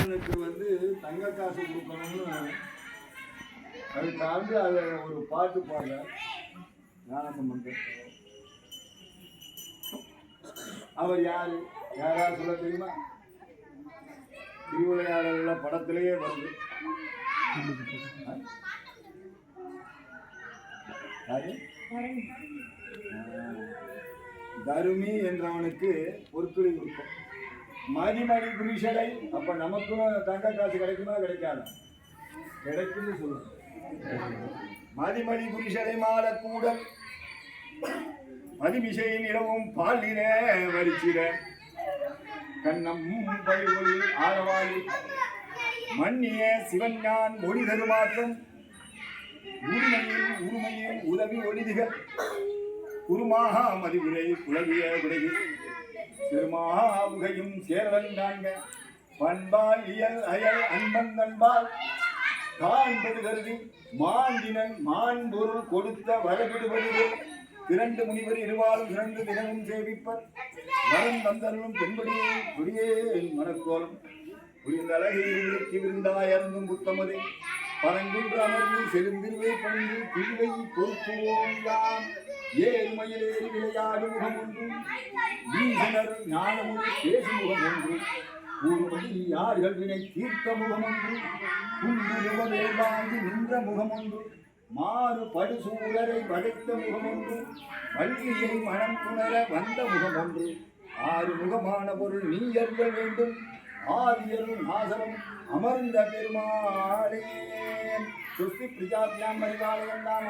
அண்ணனுக்கு வந்து தங்க காசு கொடுக்கணும்னு அதுக்காண்டு அதை ஒரு பாட்டு பாடுற ஞானசம்பந்தர். அவர் யாரு? யாரா சொல்ல தெரியுமா? திருவிளையாடல படத்திலேயே வருது. தருமி என்றவனுக்கு பொற்குழி கொடுக்கும் மதிமணி புருஷனை அப்ப நமக்கும் தங்க காசு கிடைக்குமா கிடைக்காதா? கிடைக்கும்னு சொல்லுங்க. மதிமணி புருஷனை மாறக்கூட மதிமிசை நிலவும் பாலின வரிச்சிட. கண்ணம் பயிர்கொழி ஆரவாளி மன்னிய சிவன் நான் மொழி தருமாற்றம். உரிமையில் உரிமையில் உதவி ஒளிதிகள் குருமாக மதிவுரை உலகிய உலகி திருமாவுகையும் சேரலன் காண்க. பண்பால் இயல் அயல் அன்பன் நண்பால் காண்பது கருதி மாண்டினன் மாண்பொருள் கொடுத்த வரவிடுவது திரண்டு முனிவர் இருவாலும் இரண்டு தினமும் சேவிப்பர். வரம் தந்தருளும் பெண்படியே கொடியே என் மனக்கோலம். புரிந்த அழகை விருந்தாய் அருந்தும் புத்தமதே. பரங்குன்ற அமர்ந்து செலுந்திருவே பணிந்து திருவை பொறுப்போம் ஏழ்மையிலேறி விளையாடு முகம் ஒன்று. வீசினர் ஞானமும் பேசும் முகம் ஒன்று. கூறுபடி யார்கள் வினை தீர்த்த முகம் ஒன்று. குண்டுருவ வேள்வாங்கி நின்ற முகம் ஒன்று. மாறு படுசூழரை வதைத்த முகம் ஒன்று. வள்ளியை மனம் புணர வந்த முகம் ஒன்று. ஆறு முகமான பொருள் நீ அறிய வேண்டும். ஆதியரும் நாசரும் அமர்ந்த பெருமாளே. சுஸ்தி பிரஜாபியாம் பரிபாலகண்டாம்